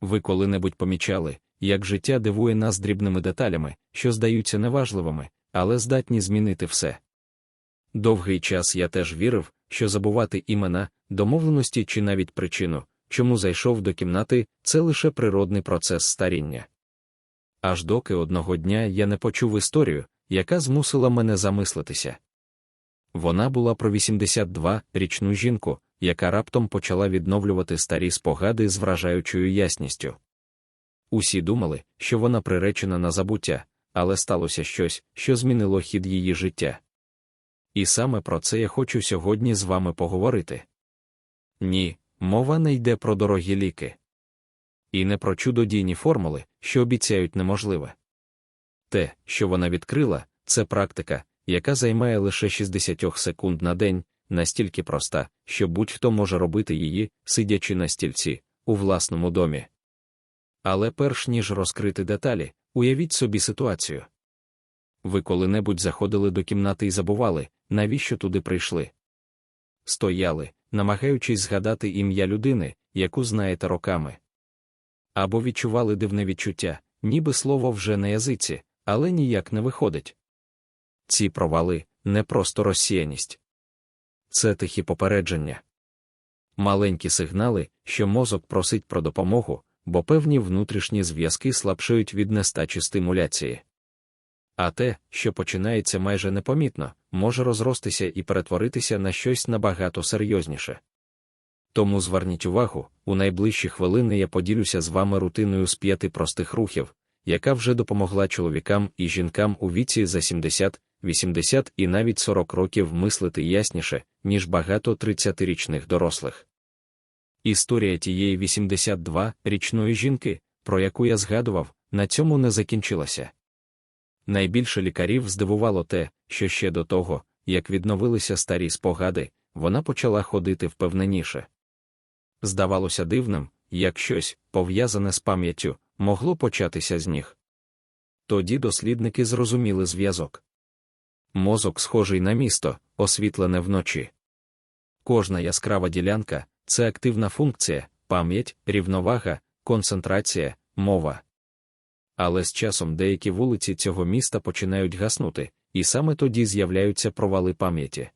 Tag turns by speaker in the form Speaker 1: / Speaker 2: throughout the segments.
Speaker 1: Ви коли-небудь помічали, як життя дивує нас дрібними деталями, що здаються неважливими, але здатні змінити все. Довгий час я теж вірив, що забувати імена, домовленості чи навіть причину, чому зайшов до кімнати, це лише природний процес старіння. Аж доки одного дня я не почув історію, яка змусила мене замислитися. Вона була про 82-річну жінку, яка раптом почала відновлювати старі спогади з вражаючою ясністю. Усі думали, що вона приречена на забуття, але сталося щось, що змінило хід її життя. І саме про це я хочу сьогодні з вами поговорити. Ні, мова не йде про дорогі ліки. І не про чудодійні формули, що обіцяють неможливе. Те, що вона відкрила, це практика, яка займає лише 60 секунд на день, настільки проста, що будь-хто може робити її, сидячи на стільці, у власному домі. Але перш ніж розкрити деталі, уявіть собі ситуацію. Ви коли-небудь заходили до кімнати і забували, навіщо туди прийшли. Стояли, намагаючись згадати ім'я людини, яку знаєте роками. Або відчували дивне відчуття, ніби слово вже на язиці, але ніяк не виходить. Ці провали не просто розсіяність. Це тихі попередження. Маленькі сигнали, що мозок просить про допомогу, бо певні внутрішні зв'язки слабшають від нестачі стимуляції. А те, що починається майже непомітно, може розростися і перетворитися на щось набагато серйозніше. Тому зверніть увагу, у найближчі хвилини я поділюся з вами рутиною з п'яти простих рухів, яка вже допомогла чоловікам і жінкам у віці за 70, 80 і навіть 40 років мислити ясніше, ніж багато 30-річних дорослих. Історія тієї 82-річної жінки, про яку я згадував, на цьому не закінчилася. Найбільше лікарів здивувало те, що ще до того, як відновилися старі спогади, вона почала ходити впевненіше. Здавалося дивним, як щось, пов'язане з пам'яттю, могло початися з ніг. Тоді дослідники зрозуміли зв'язок. Мозок схожий на місто, освітлене вночі. Кожна яскрава ділянка це активна функція, пам'ять, рівновага, концентрація, мова. Але з часом деякі вулиці цього міста починають гаснути, і саме тоді з'являються провали пам'яті.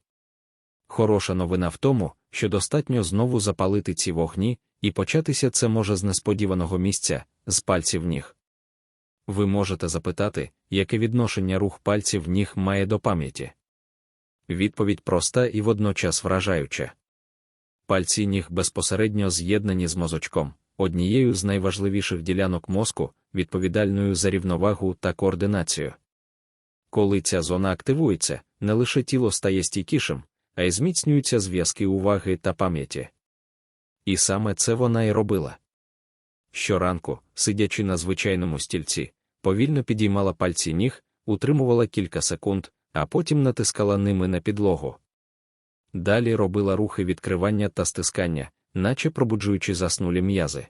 Speaker 1: Хороша новина в тому, що достатньо знову запалити ці вогні, і початися це може з несподіваного місця, з пальців ніг. Ви можете запитати, яке відношення рух пальців ніг має до пам'яті. Відповідь проста і водночас вражаюча. Пальці ніг безпосередньо з'єднані з мозочком, однією з найважливіших ділянок мозку, відповідальною за рівновагу та координацію. Коли ця зона активується, не лише тіло стає стійкішим, а й зміцнюються зв'язки уваги та пам'яті. І саме це вона й робила. Щоранку, сидячи на звичайному стільці, повільно підіймала пальці ніг, утримувала кілька секунд, а потім натискала ними на підлогу. Далі робила рухи відкривання та стискання, наче пробуджуючи заснулі м'язи.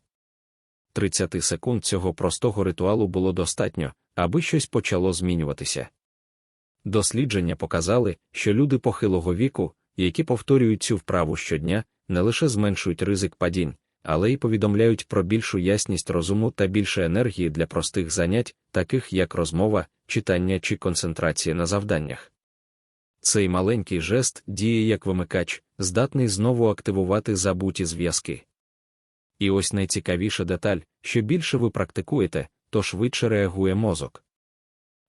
Speaker 1: 30 секунд цього простого ритуалу було достатньо, аби щось почало змінюватися. Дослідження показали, що люди похилого віку, які повторюють цю вправу щодня, не лише зменшують ризик падінь, але й повідомляють про більшу ясність розуму та більше енергії для простих занять, таких як розмова, читання чи концентрація на завданнях. Цей маленький жест діє як вимикач, здатний знову активувати забуті зв'язки. І ось найцікавіша деталь, що більше ви практикуєте, то швидше реагує мозок.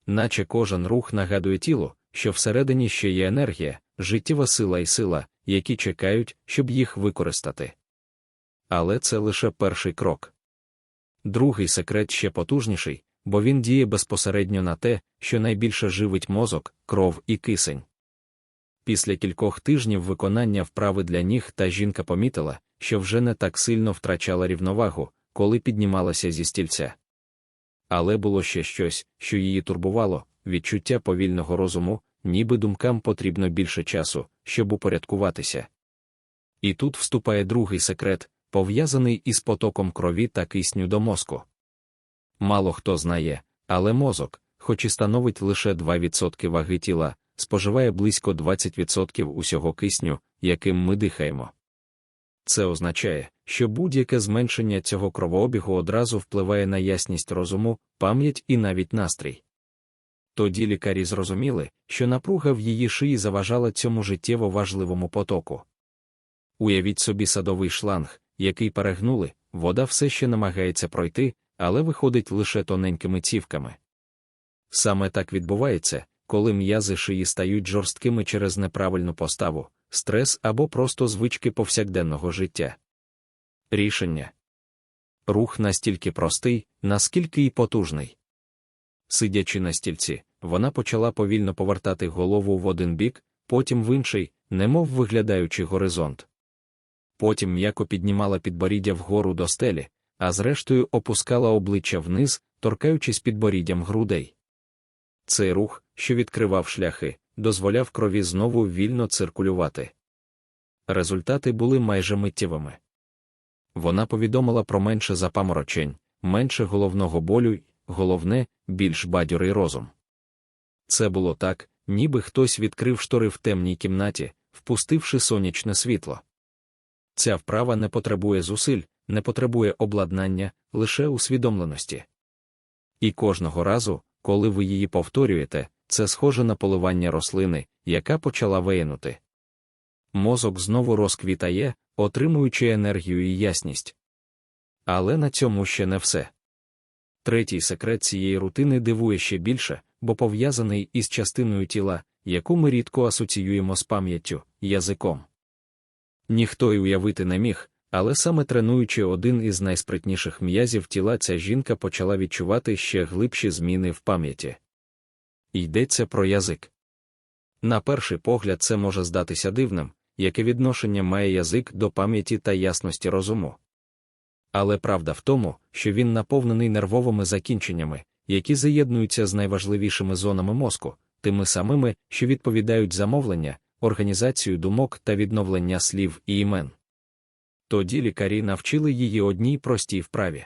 Speaker 1: Наче кожен рух нагадує тілу, що всередині ще є енергія, життєва сила і сила, які чекають, щоб їх використати. Але це лише перший крок. Другий секрет ще потужніший, бо він діє безпосередньо на те, що найбільше живить мозок, кров і кисень. Після кількох тижнів виконання вправи для ніг та жінка помітила, що вже не так сильно втрачала рівновагу, коли піднімалася зі стільця. Але було ще щось, що її турбувало відчуття повільного розуму, ніби думкам потрібно більше часу, щоб упорядкуватися. І тут вступає другий секрет, пов'язаний із потоком крові та кисню до мозку. Мало хто знає, але мозок, хоч і становить лише 2% ваги тіла, споживає близько 20% усього кисню, яким ми дихаємо. Це означає, що будь-яке зменшення цього кровообігу одразу впливає на ясність розуму, пам'ять і навіть настрій. Тоді лікарі зрозуміли, що напруга в її шиї заважала цьому життєво важливому потоку. Уявіть собі садовий шланг, який перегнули, вода все ще намагається пройти, але виходить лише тоненькими цівками. Саме так відбувається, коли м'язи шиї стають жорсткими через неправильну поставу, стрес або просто звички повсякденного життя. Рішення рух настільки простий, наскільки й потужний. Сидячи на стільці, вона почала повільно повертати голову в один бік, потім в інший, немов виглядаючи горизонт. Потім м'яко піднімала підборіддя вгору до стелі, а зрештою опускала обличчя вниз, торкаючись підборіддям грудей. Цей рух, що відкривав шляхи, дозволяв крові знову вільно циркулювати. Результати були майже миттєвими. Вона повідомила про менше запаморочень, менше головного болю й, головне, більш бадьорий розум. Це було так, ніби хтось відкрив штори в темній кімнаті, впустивши сонячне світло. Ця вправа не потребує зусиль, не потребує обладнання, лише усвідомленості. І кожного разу, коли ви її повторюєте, це схоже на поливання рослини, яка почала виянути. Мозок знову розквітає, отримуючи енергію і ясність. Але на цьому ще не все. Третій секрет цієї рутини дивує ще більше, бо пов'язаний із частиною тіла, яку ми рідко асоціюємо з пам'яттю, язиком. Ніхто й уявити не міг, але саме тренуючи один із найспритніших м'язів тіла, ця жінка почала відчувати ще глибші зміни в пам'яті. Йдеться про язик. На перший погляд, це може здатися дивним, яке відношення має язик до пам'яті та ясності розуму. Але правда в тому, що він наповнений нервовими закінченнями, які заєднуються з найважливішими зонами мозку, тими самими, що відповідають за мовлення, організацію думок та відновлення слів і імен. Тоді лікарі навчили її одній простій вправі.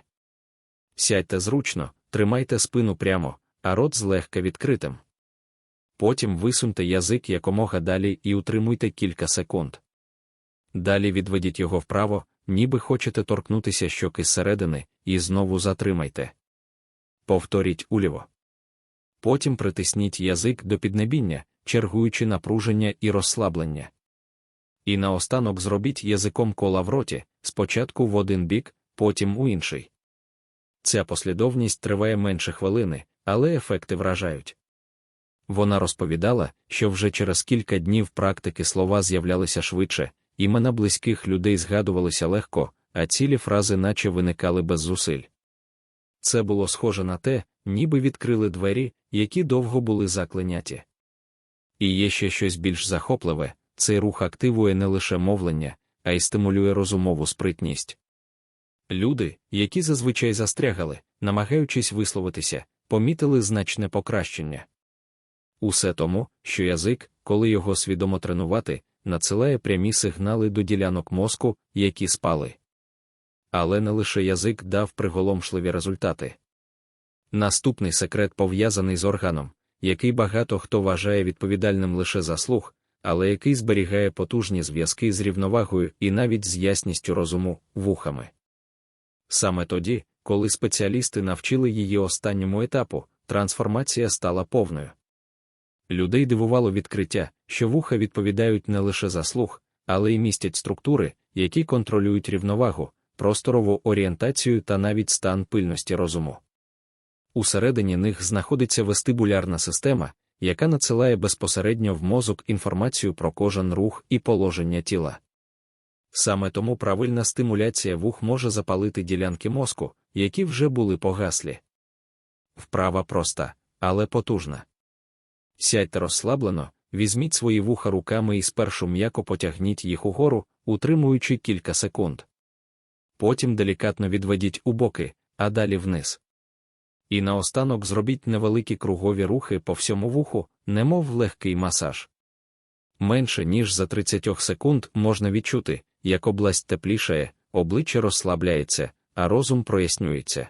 Speaker 1: Сядьте зручно, тримайте спину прямо, а рот злегка відкритим. Потім висуньте язик якомога далі і утримуйте кілька секунд. Далі відведіть його вправо, ніби хочете торкнутися щоки зсередини, і знову затримайте. Повторіть уліво. Потім притисніть язик до піднебіння, чергуючи напруження і розслаблення. І наостанок зробіть язиком кола в роті, спочатку в один бік, потім у інший. Ця послідовність триває менше хвилини, але ефекти вражають. Вона розповідала, що вже через кілька днів практики слова з'являлися швидше, імена близьких людей згадувалися легко, а цілі фрази наче виникали без зусиль. Це було схоже на те, ніби відкрили двері, які довго були закленяті. І є ще щось більш захопливе цей рух активує не лише мовлення, а й стимулює розумову спритність. Люди, які зазвичай застрягали, намагаючись висловитися, помітили значне покращення. Усе тому, що язик, коли його свідомо тренувати, надсилає прямі сигнали до ділянок мозку, які спали. Але не лише язик дав приголомшливі результати. Наступний секрет пов'язаний з органом, який багато хто вважає відповідальним лише за слух, але який зберігає потужні зв'язки з рівновагою і навіть з ясністю розуму, вухами. Саме тоді, коли спеціалісти навчили її останньому етапу, трансформація стала повною. Людей дивувало відкриття, що вуха відповідають не лише за слух, але й містять структури, які контролюють рівновагу, просторову орієнтацію та навіть стан пильності розуму. Усередині них знаходиться вестибулярна система, яка надсилає безпосередньо в мозок інформацію про кожен рух і положення тіла. Саме тому правильна стимуляція вух може запалити ділянки мозку, які вже були погаслі. Вправа проста, але потужна. Сядьте розслаблено, візьміть свої вуха руками і спершу м'яко потягніть їх угору, утримуючи кілька секунд. Потім делікатно відведіть у боки, а далі вниз. І наостанок зробіть невеликі кругові рухи по всьому вуху, немов легкий масаж. Менше ніж за 30 секунд можна відчути, як область теплішає, обличчя розслабляється, а розум прояснюється.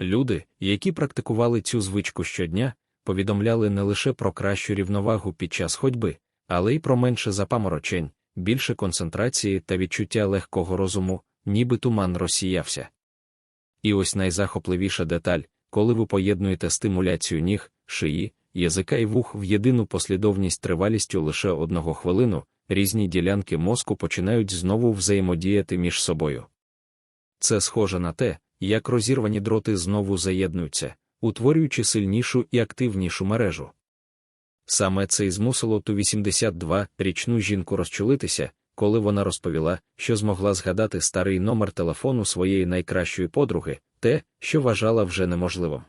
Speaker 1: Люди, які практикували цю звичку щодня, повідомляли не лише про кращу рівновагу під час ходьби, але й про менше запаморочень, більше концентрації та відчуття легкого розуму, ніби туман розсіявся. І ось найзахопливіша деталь, коли ви поєднуєте стимуляцію ніг, шиї, язика і вух в єдину послідовність тривалістю лише одного хвилину, різні ділянки мозку починають знову взаємодіяти між собою. Це схоже на те, як розірвані дроти знову заєднуються, утворюючи сильнішу і активнішу мережу. Саме це і змусило ту 82-річну жінку розчулитися, коли вона розповіла, що змогла згадати старий номер телефону своєї найкращої подруги, те, що вважала вже неможливим.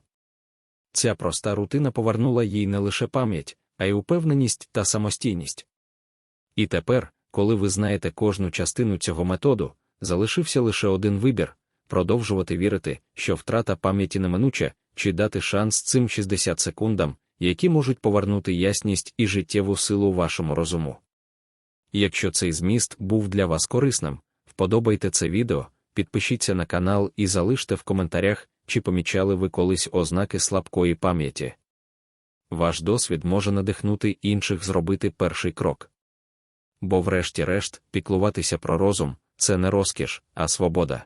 Speaker 1: Ця проста рутина повернула їй не лише пам'ять, а й упевненість та самостійність. І тепер, коли ви знаєте кожну частину цього методу, залишився лише один вибір продовжувати вірити, що втрата пам'яті неминуча, чи дати шанс цим 60 секундам, які можуть повернути ясність і життєву силу вашому розуму. Якщо цей зміст був для вас корисним, вподобайте це відео, підпишіться на канал і залиште в коментарях, чи помічали ви колись ознаки слабкої пам'яті. Ваш досвід може надихнути інших зробити перший крок. Бо, врешті-решт, піклуватися про розум це не розкіш, а свобода.